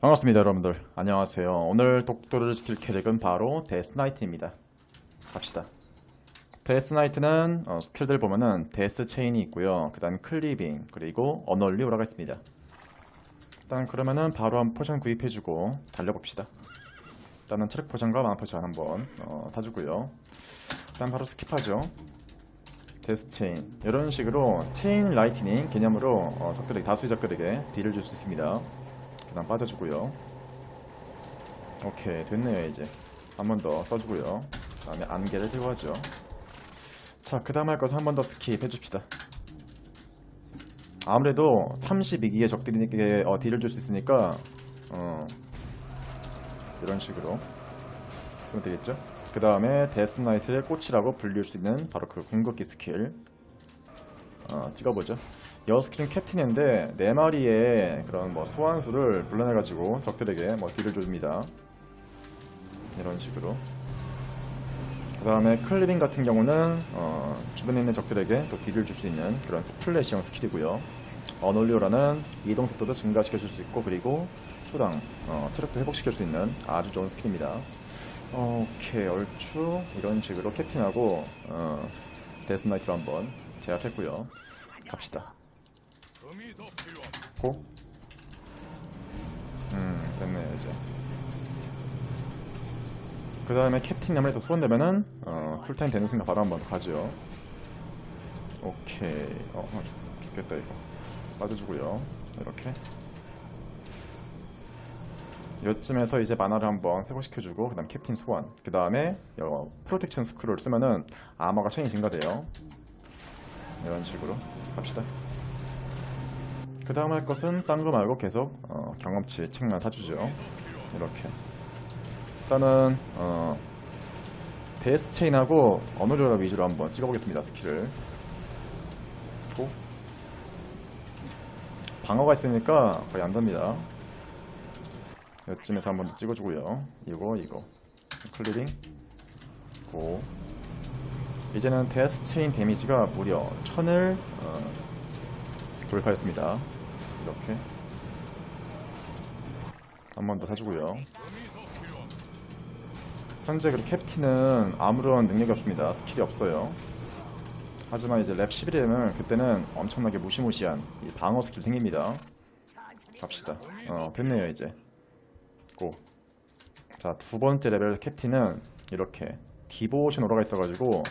반갑습니다 여러분들. 안녕하세요. 오늘 독도를 지킬 캐릭은 바로 데스나이트입니다. 갑시다. 데스나이트는 어, 스킬들 보면은 데스 체인이 있고요. 그 다음 클리빙 그리고 어널리 오라가 있습니다. 일단 그러면은 바로 한 포션 구입해주고 달려봅시다. 일단은 체력 포션과 만화 포션 한번 어, 사주고요. 일단 바로 스킵하죠. 데스 체인. 이런 식으로 체인 라이트닝 개념으로 어, 적들에게 다수의 적들에게 딜을 줄 수 있습니다 그다음 빠져주고요. 오케이 됐네요 이제 한 번 더 써주고요. 그다음에 안개를 제거하죠. 자 그다음 할 것은 한 번 더 스킵 해줍시다. 아무래도 32기의 적들에게 어, 딜을 줄 수 있으니까 어, 이런 식으로 쓰면 되겠죠. 그 다음에 데스나이트의 꽃이라고 불릴 수 있는 바로 그 궁극기 스킬 어, 찍어보죠. 여 스킬은 캡틴인데 네 마리의 그런 뭐 소환수를 불러내가지고 적들에게 뭐 딜을 줍니다. 이런 식으로. 그 다음에 클리빙 같은 경우는 어, 주변에 있는 적들에게 또 딜을 줄 수 있는 그런 스플래시형 스킬이고요. 어놀리오라는 이동 속도도 증가시켜줄 수 있고 그리고 초당 어, 체력도 회복시킬 수 있는 아주 좋은 스킬입니다. 오케이 얼추 이런 식으로 캡틴하고 어, 데스나이트로 한번 제압했고요. 갑시다. 고? 음, 됐네요, 이제. 그 다음에 캡틴 아무래도 소환되면은, 어, 쿨타임 되는 순간 바로 한번 가죠. 오케이. 어, 어, 죽, 죽겠다, 이거. 빠져주고요. 이렇게. 요쯤에서 이제 만화를 한번 회복시켜주고, 그 다음 캡틴 소환. 그 다음에, 어, 프로텍션 스크롤 쓰면은, 아머가 chain이 증가돼요. 이런 식으로. 갑시다. 그 다음 할 것은 딴 거 말고 계속 어, 경험치 책만 사주죠. 이렇게. 일단은 어, 데스 체인하고 어노리라 위주로 한번 찍어보겠습니다. 스킬을. 고. 방어가 있으니까 거의 안 됩니다. 이쯤에서 한번 찍어주고요. 이거 이거 클리빙 고. 이제는 데스 체인 데미지가 무려 1000을 어, 돌파했습니다. 이렇게 한 번 더 사주고요. 현재 그 캡틴은 아무런 능력이 없습니다. 스킬이 없어요. 하지만 이제 랩 11이 되면 그때는 엄청나게 무시무시한 이 방어 스킬 생깁니다. 갑시다. 어, 됐네요, 이제. 고. 자, 두 번째 레벨 캡틴은 이렇게 디보션 오라가 있어가지고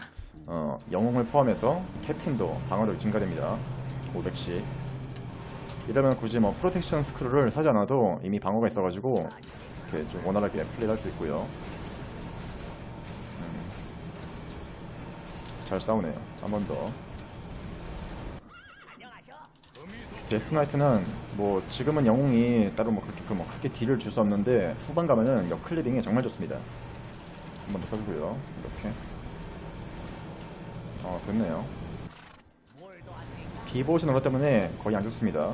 어, 영웅을 포함해서 캡틴도 방어력이 증가됩니다. 500씩. 이러면 굳이 뭐 프로텍션 스크롤을 사지 않아도 이미 방어가 있어가지고 이렇게 좀 원활하게 플레이를 할수 있고요. 음, 잘 싸우네요. 한 번 더. 데스나이트는 뭐 지금은 영웅이 따로 뭐 그렇게 그뭐 크게 딜을 줄 수 없는데 후반 가면은 역 클리빙이 정말 좋습니다. 한 번 더 써주고요. 이렇게. 어 됐네요. 디보션 오라 때문에 거의 안 죽습니다.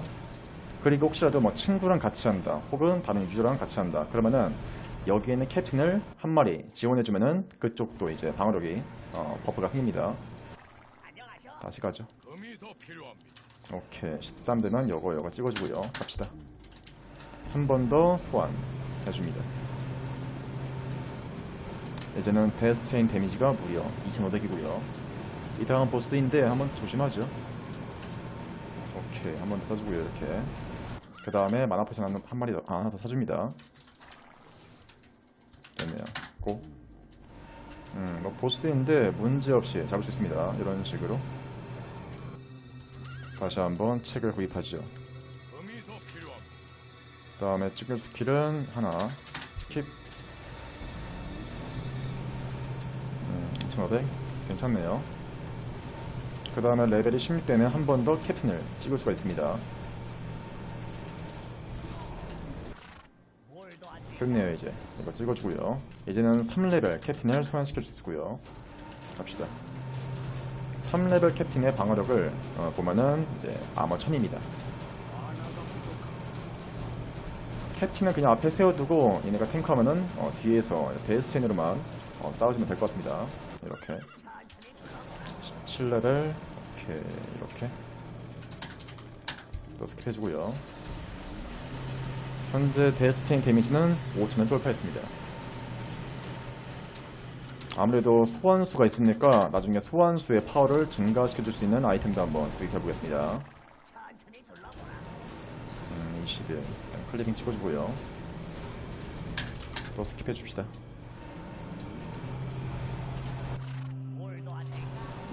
그리고 혹시라도 뭐 친구랑 같이 한다, 혹은 다른 유저랑 같이 한다. 그러면은 여기에 있는 캡틴을 한 마리 지원해주면은 그쪽도 이제 방어력이 어, 버프가 생깁니다. 다시 가죠. 오케이 13되면 요거 요거 찍어주고요. 갑시다. 한 번 더 소환 해줍니다. 이제는 데스체인 데미지가 무려 2500이고요. 이 다음 보스인데 한번 조심하죠. 오케이 한 번더 써주고요 이렇게. 그 다음에 마나 포션 한, 한 마리 더, 아, 하나 더 사줍니다. 됐네요. 고. 음, 뭐 보스인데 문제없이 잡을 수 있습니다. 이런 식으로. 다시 한번 책을 구입하죠. 그 다음에 찍을 스킬은 하나. 스킵. 음, 2500 괜찮네요 그 다음에 레벨이 16되면 한 번 더 캡틴을 찍을 수가 있습니다. 됐네요 이제 이거 찍어주고요. 이제는 3레벨 캡틴을 소환시킬 수 있고요. 갑시다. 3레벨 캡틴의 방어력을 어, 보면은 이제 아머 1000입니다. 캡틴은 그냥 앞에 세워두고 얘네가 탱크하면은 어, 뒤에서 데스체인으로만 어, 싸우시면 될 것 같습니다. 이렇게 17레벨 이렇게 이렇게 또 스킬 해주고요 현재 데스체인 데미지는 5천을 돌파했습니다. 아무래도 소환수가 있으니까 나중에 소환수의 파워를 증가시켜줄 수 있는 아이템도 한번 구입해보겠습니다. 음, 21. 일단 클리빙 찍어주고요. 또 스킵해줍시다.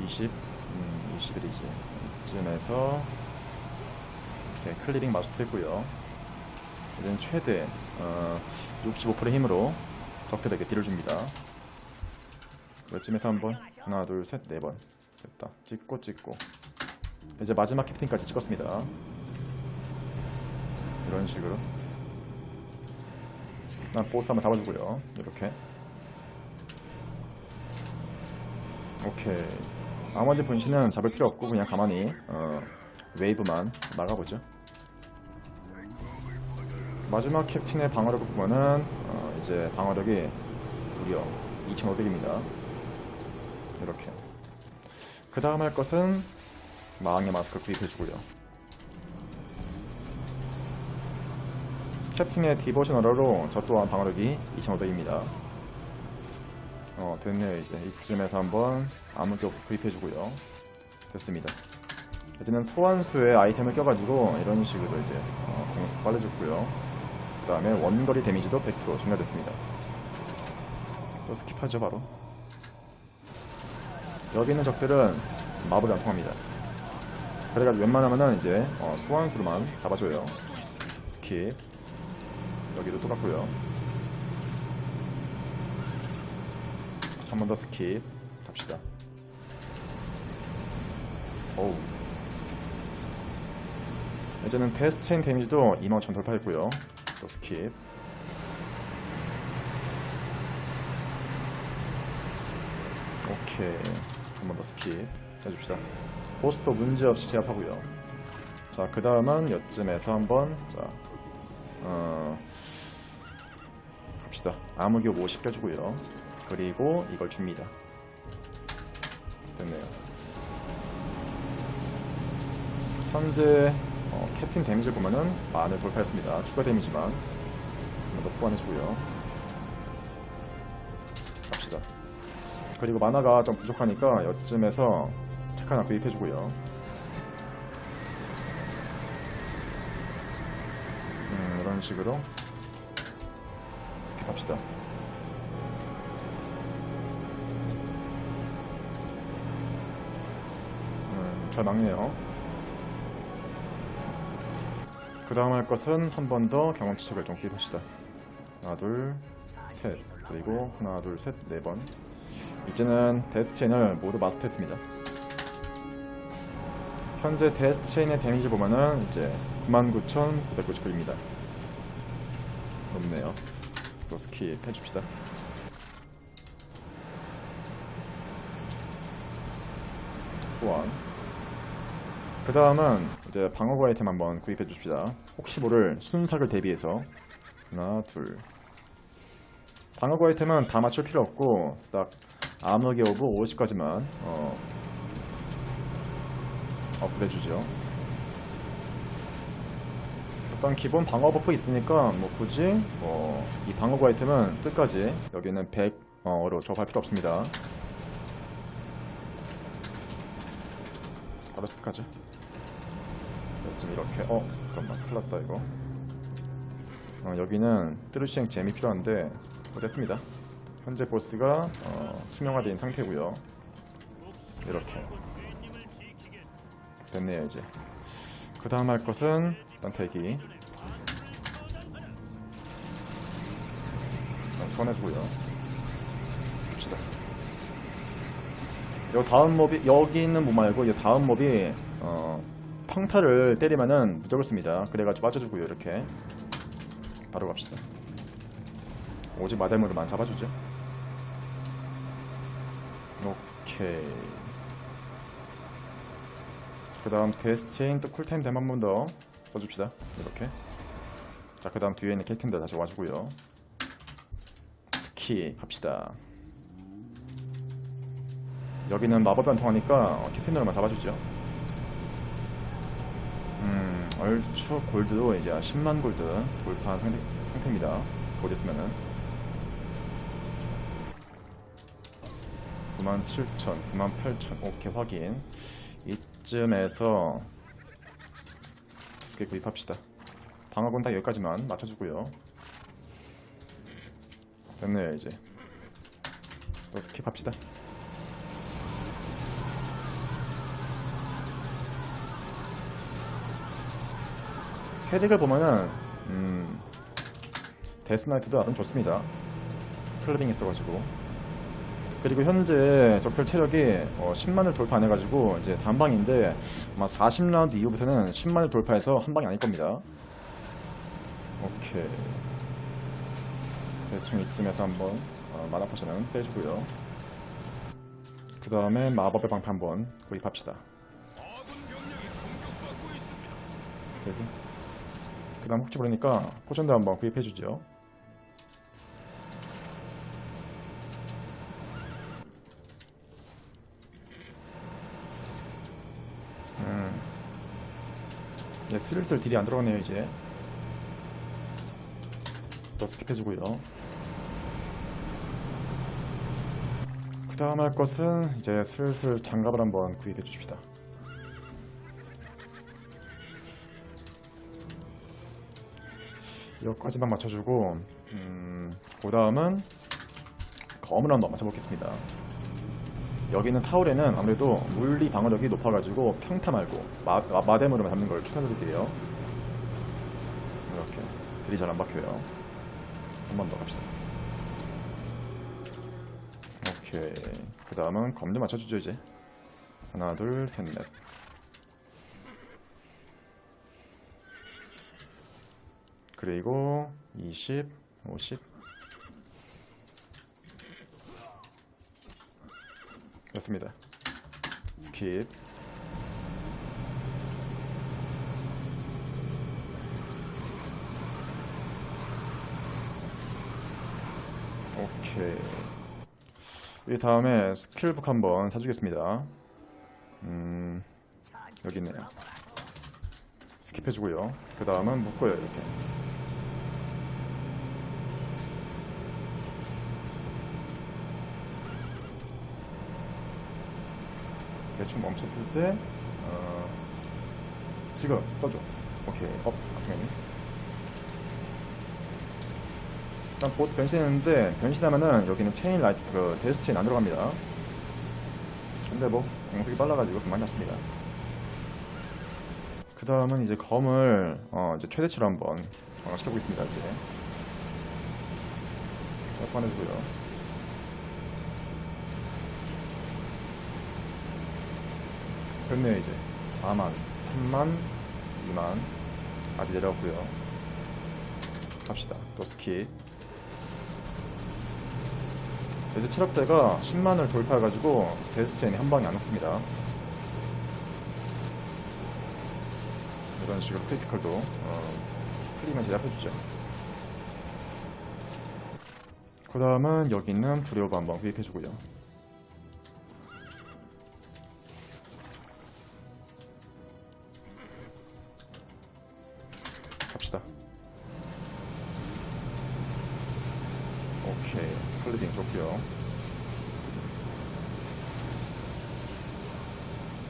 20. 음, 21이지. 이쯤에서 이렇게 클리빙 마스터 했고요. 이제는 최대 어, 65%의 힘으로 적들에게 딜을 줍니다. 이쯤에서 한번 하나 둘 셋 네 번 됐다 찍고 찍고 이제 마지막 캡틴까지 찍었습니다. 이런 식으로 난 보스 한번 잡아주고요. 이렇게 오케이 나머지 분신은 잡을 필요 없고 그냥 가만히 어, 웨이브만 막아보죠. 마지막 캡틴의 방어력을 보면은 어, 이제 방어력이 무려 2,500입니다. 이렇게. 그 다음 할 것은 마왕의 마스크 구입해주고요. 캡틴의 어러로 저 또한 방어력이 2,500입니다. 어 됐네요 이제 이쯤에서 한번 암흑교 구입해주고요. 됐습니다. 이제는 소환수의 아이템을 껴가지고 이런 식으로 이제 어, 공속 빨라졌고요. 그 다음에 원거리 데미지도 100% 증가됐습니다. 또 스킵하죠 바로. 여기 있는 적들은 마법이 안 통합니다. 그래가지고 웬만하면은 이제 어, 소환수로만 잡아줘요. 스킵. 여기도 똑같고요. 한 번 더 스킵. 갑시다. 오우. 이제는 테스트 체인 데미지도 25,000 돌파했고요. 또 스킵. 오케이. 한 번 더 스킵 해줍시다. 보스도 문제없이 제압하고요. 자, 그 다음은 여쯤에서 한번, 자, 어, 갑시다. 암흑이 50 껴주고요. 그리고 이걸 줍니다. 됐네요. 현재 어, 캡틴 데미지를 보면은 만을 돌파했습니다. 추가 데미지만 한번 더 소환해주고요. 갑시다. 그리고 만화가 좀 부족하니까 여쯤에서 책 하나 구입해주고요. 음, 이런 식으로 스킵합시다. 음, 잘 막네요. 그 다음 할 것은 한 번 더 경험치 책을 좀 구입합시다. 하나, 둘, 셋. 그리고 하나, 둘, 셋, 네 번. 이제는 데스 체인을 모두 마스터했습니다. 현재 데스 체인의 데미지 보면은 이제 99,999입니다. 높네요. 또 스킵 해줍시다. 소환. 그 다음은 이제 방어구 아이템 한번 구입해 줍시다. 혹시 모를 순삭을 대비해서 하나, 둘. 방어구 아이템은 다 맞출 필요 없고 딱 암흑의 오브 50까지만 어, 업그레이드 주죠. 일단 기본 방어 버프 있으니까 뭐 굳이 뭐 이 방어구 아이템은 끝까지 여기는 100어로 접할 필요 없습니다. 바로 스킵하 죠. 요즘 이렇게 어 잠깐만 큰일 났다 이거. 어, 여기는 뚜루시행 잼이 필요한데 뭐 됐습니다. 현재 보스가 어, 투명화된 상태고요. 이렇게. 됐네요 이제. 그 다음 할 것은 일단 대기. 일단 소환해주고요. 봅시다. 요 다음 몹이 여기 있는 몹 말고 이 다음 몹이 어, 평타를 때리면은 무적을 씁니다. 그래가지고 빠져주고요 이렇게 바로 갑시다. 오직 마달무르만 잡아주죠. 오케이. 그 다음 데스체인 또 쿨타임 댐 한 번 더 써줍시다. 이렇게. 자, 그 다음 뒤에 있는 캡틴들 다시 와주고요. 스키 갑시다. 여기는 마법이 안 통하니까 어, 잡아주죠. 음, 얼추 골드도 이제 10만 골드 돌파한 상태, 상태입니다. 곧 있으면은 97,000, 98,000 오케이 확인 이쯤에서 두 개 구입합시다. 방어군 딱 여기까지만 맞춰주고요. 됐네요 이제 또 스킵합시다. 캐릭을 보면은 음, 데스나이트도 나름 좋습니다. 클럽ing 있어가지고 그리고 현재 적들 체력이 어, 10만을 돌파 안 해가지고 이제 단방인데 아마 40라운드 이후부터는 10만을 돌파해서 한 방이 아닐 겁니다. 오케이 대충 이쯤에서 한번 어, 마나 포션은 빼주고요. 그 다음에 마법의 방패 한번 구입합시다. 되게. 그 다음 혹시 모르니까 포션도 한번 구입해 주죠. 음. 이제 슬슬 딜이 안 들어가네요, 이제. 또 스킵해 주고요. 그 다음 할 것은 이제 슬슬 장갑을 한번 구입해 주십시다. 여기까지만 맞춰주고 음, 그 다음은 검을 한번 맞춰보겠습니다. 여기는 타올에는 아무래도 물리 방어력이 높아가지고 평타 말고 마, 마, 마뎀으로만 잡는 걸 추천해드릴게요. 이렇게 들이 잘 안 박혀요. 한 번 더 갑시다. 오케이. 그 다음은 검도 맞춰주죠 이제. 하나, 둘, 셋, 넷. 그리고 20, 50 됐습니다. 스킵 오케이 이 다음에 스킬북 한번 사주겠습니다. 음 여기 있네요. 스킵해주고요. 그 다음은 묶어요 이렇게. 대충 멈췄을 때 어, 지금 써줘. 오케이 업 당연히. 일단 보스 변신했는데 변신하면은 여기는 체인 라이트 그 데스 체인 안 들어갑니다. 근데 뭐 공속이 빨라가지고 그만 났습니다. 그 다음은 이제 검을 어, 이제 최대치로 한번 강화시켜 보겠습니다. 이제 소환해주고요. 됐네요 이제 4만, 3만, 2만 아직 내려왔고요. 갑시다. 또 스킵. 이제 체력대가 10만을 돌파해가지고 데스체인이 한 방에 안 없습니다. 이런 식으로 크리티컬도 어, 클리만 제압해주죠. 그 다음은 여기 있는 브레오브 한번 구입해주고요. 클리딩 좋고요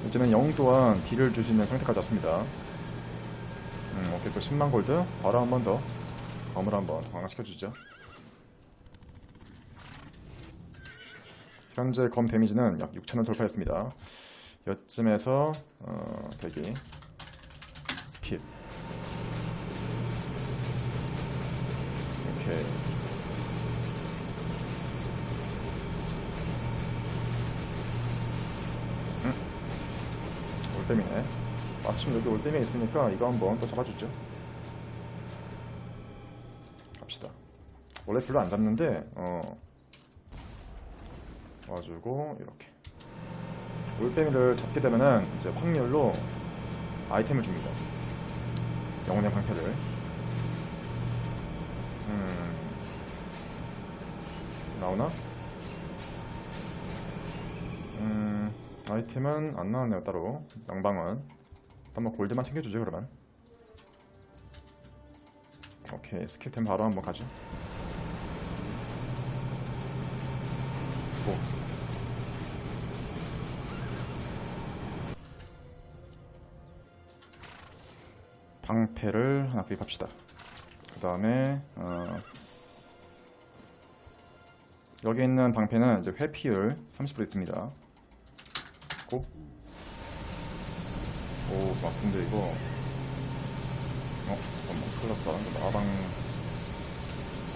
이제는 영웅 또한 딜을 있는 상태까지 왔습니다. 음, 오케이. 또 10만 골드. 바로 한 번 더. 검을 한번 강화시켜주죠. 현재 검 데미지는 약 6천을 돌파했습니다. 여쯤에서 어, 대기 스킵 오케이 올빼미네 마침 여기 올빼미 있으니까 이거 한번 또 잡아주죠. 갑시다. 원래 별로 안 잡는데 어. 와주고 이렇게. 올빼미를 잡게 되면은 이제 확률로 아이템을 줍니다. 영혼의 방패를. 음. 나오나? 아이템은 안 나왔네요 따로. 양방은. 한번 골드만 챙겨주죠 그러면. 오케이 스킬템 바로 한번 가죠 고 방패를 하나 구입합시다. 그 다음에 어, 여기 있는 방패는 이제 회피율 30% 있습니다 오 아픈데 이거 어 잠깐만 큰일 났다. 마방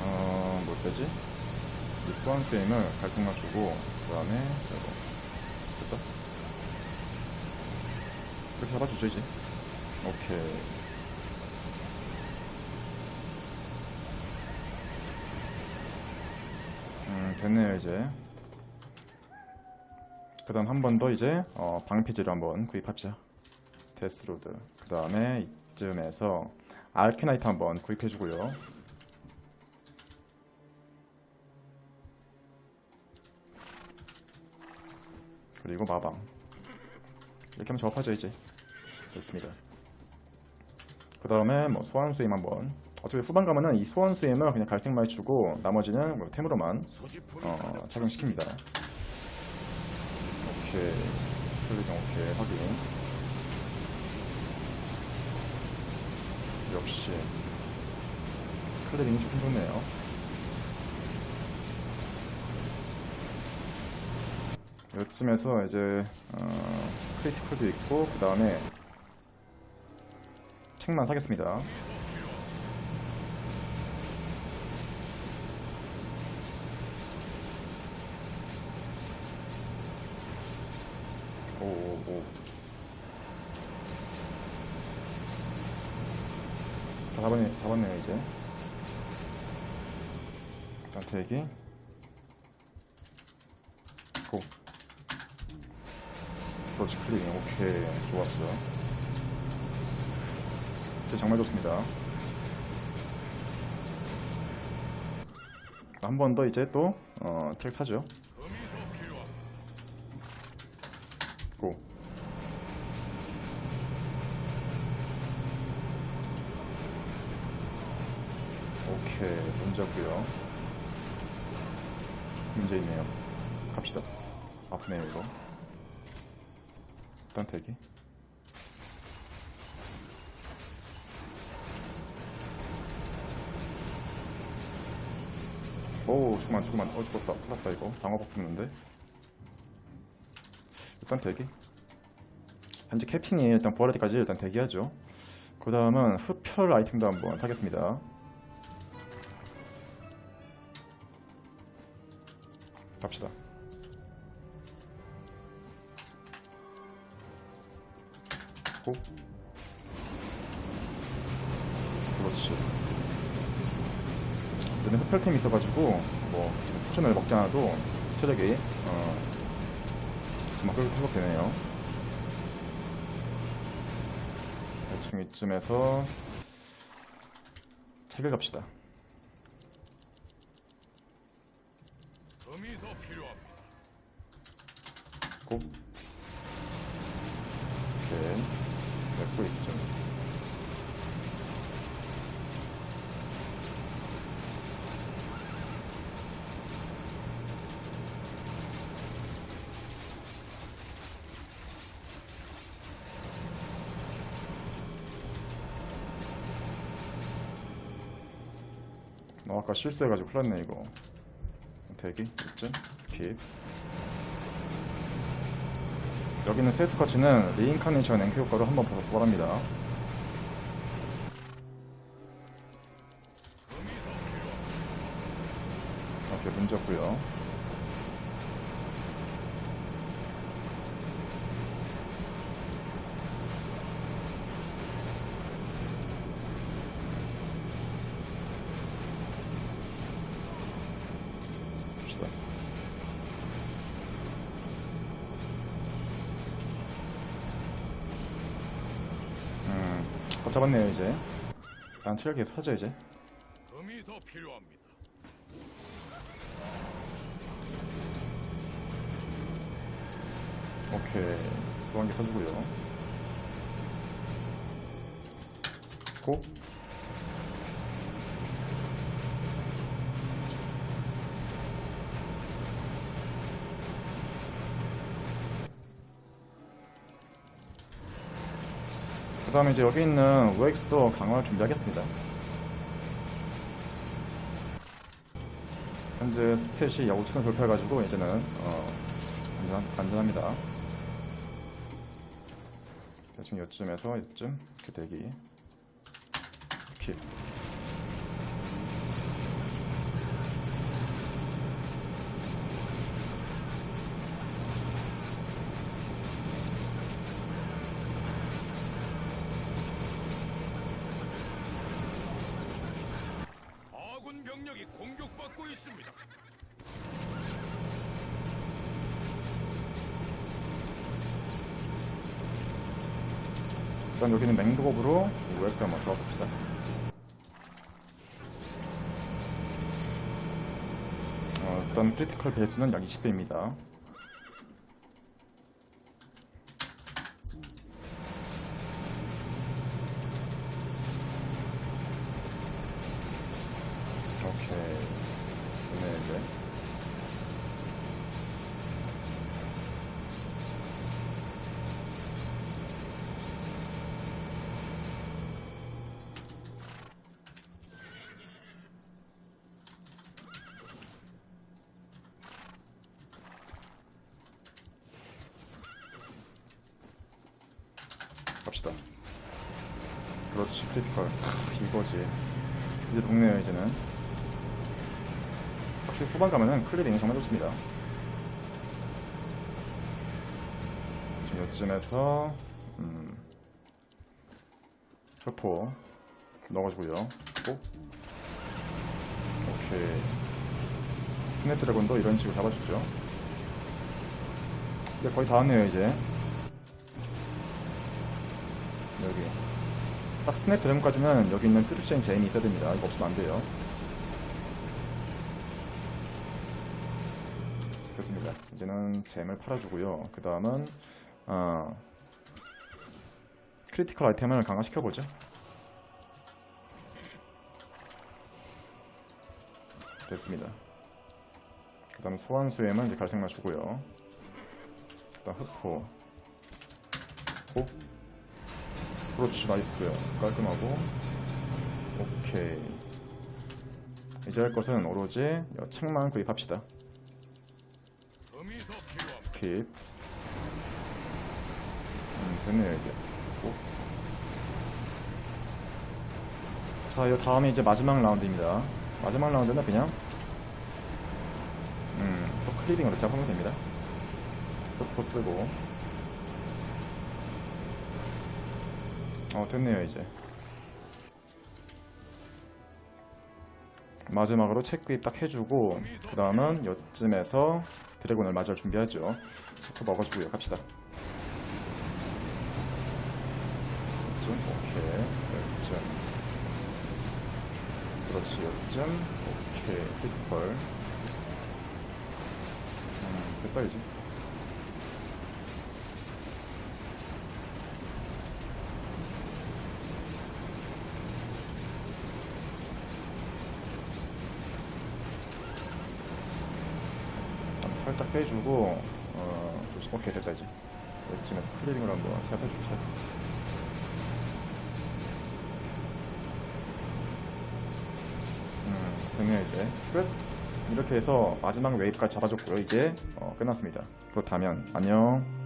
어뭘 빼지? 이 소환 수행을 갈색만 주고 그 다음에 이거 됐다? 그렇게 잡아주죠 이제. 오케이. 음 됐네요 이제. 그 다음 한 번 더 이제 어, 방패제를 한번 구입합시다 데스로드. 그 다음에 이쯤에서 알케나이트 한번 구입해주고요. 그리고 마방. 이렇게 하면 적합하죠 이제. 됐습니다. 그 다음에 뭐 소환 수임 한번. 어차피 후반 가면은 이 소환 수임을 그냥 갈색만 주고 나머지는 뭐 템으로만 어, 착용시킵니다. 오케이. 오케이. 확인 역시. 클리딩이 조금 좋네요. 요쯤에서 이제 어, 크리티컬도 있고 그 다음에 책만 사겠습니다. 오오오 잡았네, 잡았네요 이제. 일단 대기. 고. 그렇지 클릭 오케이. 좋았어. 이제 정말 좋습니다. 한 번 더 이제 또 어, 책 사죠. 고 오케이 문제 없고요. 문제 있네요. 갑시다. 아프네요 이거. 일단 대기 오 죽으면 죽으면 어 죽었다. 큰일 났다 이거. 방어 뽑혔는데? 일단 대기 현재 캡틴이 일단 부활할 때까지 일단 대기하죠. 그 다음은 흡혈 아이템도 한번 사겠습니다 갑시다. 고. 그렇지. 이제는 흡혈템이 있어가지고 뭐 포션을 먹지 않아도 체력이 어, 금방 회복- 회복되네요. 대충 이쯤에서 책을 갑시다 금이 더 필요합니다. 고 오케이 맺고 있죠 어, 아까 실수해가지고 났네 이거 대기 이쯤 스킵 여기는 세스커치는 리인카네이션 앵크 효과로 한번 부- 부활합니다. 오케이, 문제 없고요. 봅시다. 음, 어, 잡았네요, 이제. 난 체력 계속 하죠, 이제. 금이 더 필요합니다. 오케이. 소환기 써주고요. 고. 다음에 이제 여기 있는 OX도 강화를 준비하겠습니다. 현재 스탯이 약 5천을 돌파해가지고 이제는 어, 안전, 안전합니다. 대충 요쯤에서 요쯤 이렇게 대기 스킵 아군 병력이 공격받고 있습니다. 일단 맹독업으로 OX 한번 좋아봅시다. 어, 일단 크리티컬 배수는 약 20배입니다. 오케이. 네, 이제. 갑시다. 그렇지, 크리티컬. 크, 이거지. 이제 동네야, 이제는. 확실히 후반 가면은 클리링이 정말 좋습니다. 지금 요쯤에서, 음, 혈포 넣어주고요. 꼭. 오케이. 스냅드래곤도 이런 식으로 잡아주죠. 이제 거의 다 왔네요, 이제. 여기 딱 스냅 드램까지는 여기 있는 트루시엔 제인이 있어야 됩니다. 이거 없으면 안 돼요. 됐습니다. 이제는 잼을 팔아주고요. 그 다음은 어, 크리티컬 아이템을 강화시켜보죠. 됐습니다. 그 다음 소환수엠은 이제 갈색만 주고요. 그 다음 흑포 호 그렇지 나이스 깔끔하고. 오케이. 이제 할 것은 오로지 여 책만 구입합시다. 스킵. 음 됐네요 이제. 오. 자 이거 다음에 이제 마지막 라운드입니다. 마지막 라운드는 그냥 음또 클리빙으로 잡으면 됩니다. 흑포 쓰고 어 됐네요 이제. 마지막으로 책 구입 딱 해주고 그 다음은 요쯤에서 드래곤을 맞을 준비하죠. 체크 먹어주고요 갑시다. 요쯤 오케이. 요쯤. 그렇지 요쯤. 오케이. 크리티컬. 음 됐다 이제 빼주고 어, 좀 오케이 됐다 이제. 이쯤에서 클리링을 한번 제압해 줍시다. 음 됐네요 이제. 끝. 이렇게 해서 마지막 웨이브까지 잡아줬고요 이제. 어, 끝났습니다. 그렇다면 안녕